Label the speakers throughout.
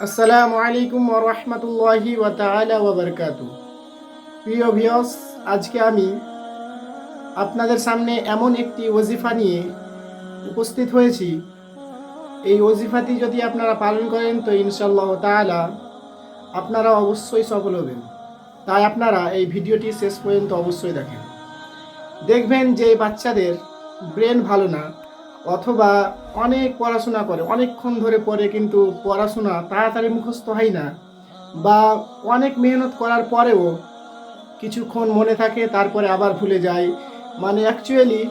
Speaker 1: আসসালামু আলাইকুম ওরহমতুল্লাহি ওবরকাত প্রিয় ভিয়স আজকে আমি আপনাদের সামনে এমন একটি ওজিফা নিয়ে উপস্থিত হয়েছি। এই ওজিফাটি যদি আপনারা পালন করেন, তো ইনশাল্লাহ তাআলা আপনারা অবশ্যই সফল হবেন। তাই আপনারা এই ভিডিওটি শেষ পর্যন্ত অবশ্যই দেখেন। দেখবেন যে বাচ্চাদের ব্রেন ভালো না অথবা অনেক পড়াশোনা করে, অনেকক্ষণ ধরে পড়ে কিন্তু পড়াশোনা তাড়াতাড়ি মুখস্থ হয় না বা অনেক মেহনত করার পরেও কিছুক্ষণ মনে থাকে, তারপরে আবার ভুলে যায়। মানে অ্যাকচুয়ালি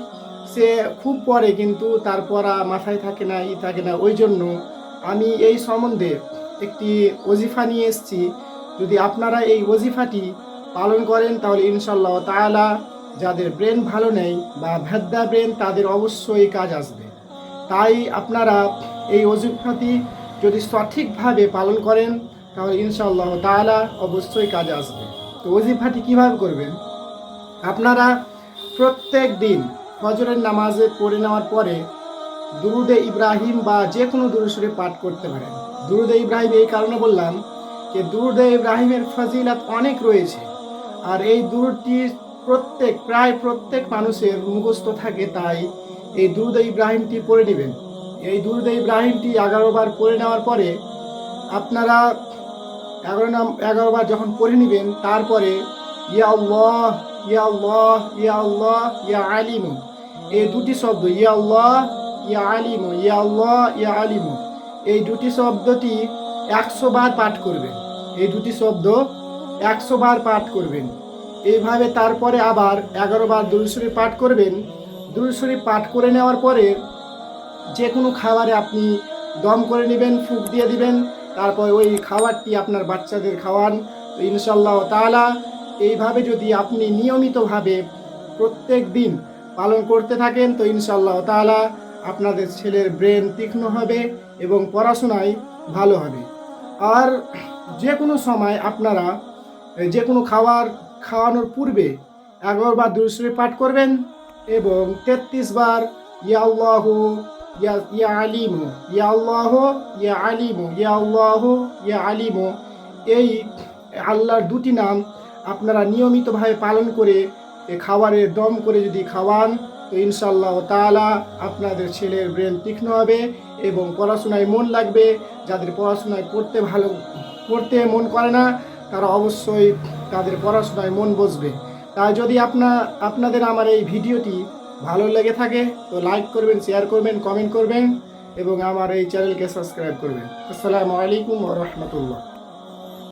Speaker 1: সে খুব পড়ে কিন্তু তার পড়া মাথায় থাকে না, ই থাকে না। ওই জন্য আমি এই সম্বন্ধে একটি ওজিফা নিয়ে এসেছি। যদি আপনারা এই ওজিফাটি পালন করেন তাহলে ইনশাল্লাহ তাআলা যাদের ব্রেন ভালো নেই বা ভেদ্দা ব্রেন, তাদের অবশ্যই কাজ আসবে। তাই আপনারা এই ওজিফাটি যদি সঠিকভাবে পালন করেন, তাহলে ইনশাল্লাহ তাআলা অবশ্যই কাজ আসবে। তো ওজিফাটি কীভাবে করবেন? আপনারা প্রত্যেক দিন ফজরের নামাজে পড়ে নেওয়ার পরে দুরুদে ইব্রাহিম বা যে কোনো দুরুসুরে পাঠ করতে পারেন। দুরুদে ইব্রাহিম এই কারণে বললাম যে দুরুদে ইব্রাহিমের ফজিলাত অনেক রয়েছে। আর এই দুরুদটি প্রত্যেক, প্রায় প্রত্যেক মানুষের মুখস্থ থাকে তাই এই দুরুদে ইব্রাহিমটি পড়ে নেবেন। এই দুরুদে ইব্রাহিমটি এগারো বার পড়ে নেওয়ার পরে আপনারা এগারো নাম, এগারো বার যখন পড়ে নেবেন, তারপরে ইয়া আল্লাহ, ইয়া ইয়া আল্লাহ, ইয়া আলিমু। এই দুটি শব্দ, ইয়া আল্লাহ, ইয়া আলিমু, ইয়া আল্লাহ, ইয়া আলিমু। এই দুটি শব্দটি একশো বার পাঠ করবেন। এই দুটি শব্দ একশো বার পাঠ করবেন। এইভাবে তারপরে আবার এগারো বার দুরুশরী পাঠ করবেন। দুরুশরী পাঠ করে নেওয়ার পরে যে কোনো খাবারে আপনি দম করে নেবেন, ফুক দিয়ে দিবেন, তারপর ওই খাবারটি আপনার বাচ্চাদের খাওয়ান। ইনশাল্লাহ তাআলা এইভাবে যদি আপনি নিয়মিতভাবে প্রত্যেক দিন পালন করতে থাকেন, তো ইনশাল্লাহ তাআলা আপনাদের ছেলের ব্রেন তীক্ষ্ণ হবে এবং পড়াশোনায় ভালো হবে। আর যে কোনো সময় আপনারা যে কোনো খাবার খাওয়ানোর পূর্বে এগারো বার পাঠ করবেন এবং তেত্রিশ বার, ইয়া আল্লাহ, ইয়া আলিম, ইয়া আল্লাহ, ইয়া আলিম, ইয়া আল্লাহ, ইয়া আলিম। এই আল্লাহর দুটি নাম আপনারা নিয়মিতভাবে পালন করে এ খাবারের দম করে যদি খাওয়ান, তো ইনশাল্লাহ তাআলা আপনাদের ছেলের ব্রেন তীক্ষ্ণ হবে এবং পড়াশোনায় মন লাগবে। যাদের পড়াশোনায় পড়তে ভালো, পড়তে মন করে না, তারা অবশ্যই তাদের পড়াশোনায় মন বসবে। তাই যদি আপনার আপনাদের আমার এই ভিডিওটি ভালো লেগে থাকে, তো লাইক করবেন শেয়ার করবেন কমেন্ট করবেন, এবং আমার এই চ্যানেলকে সাবস্ক্রাইব করবেন। আসসালামু আলাইকুম রহমতুল্লাহ।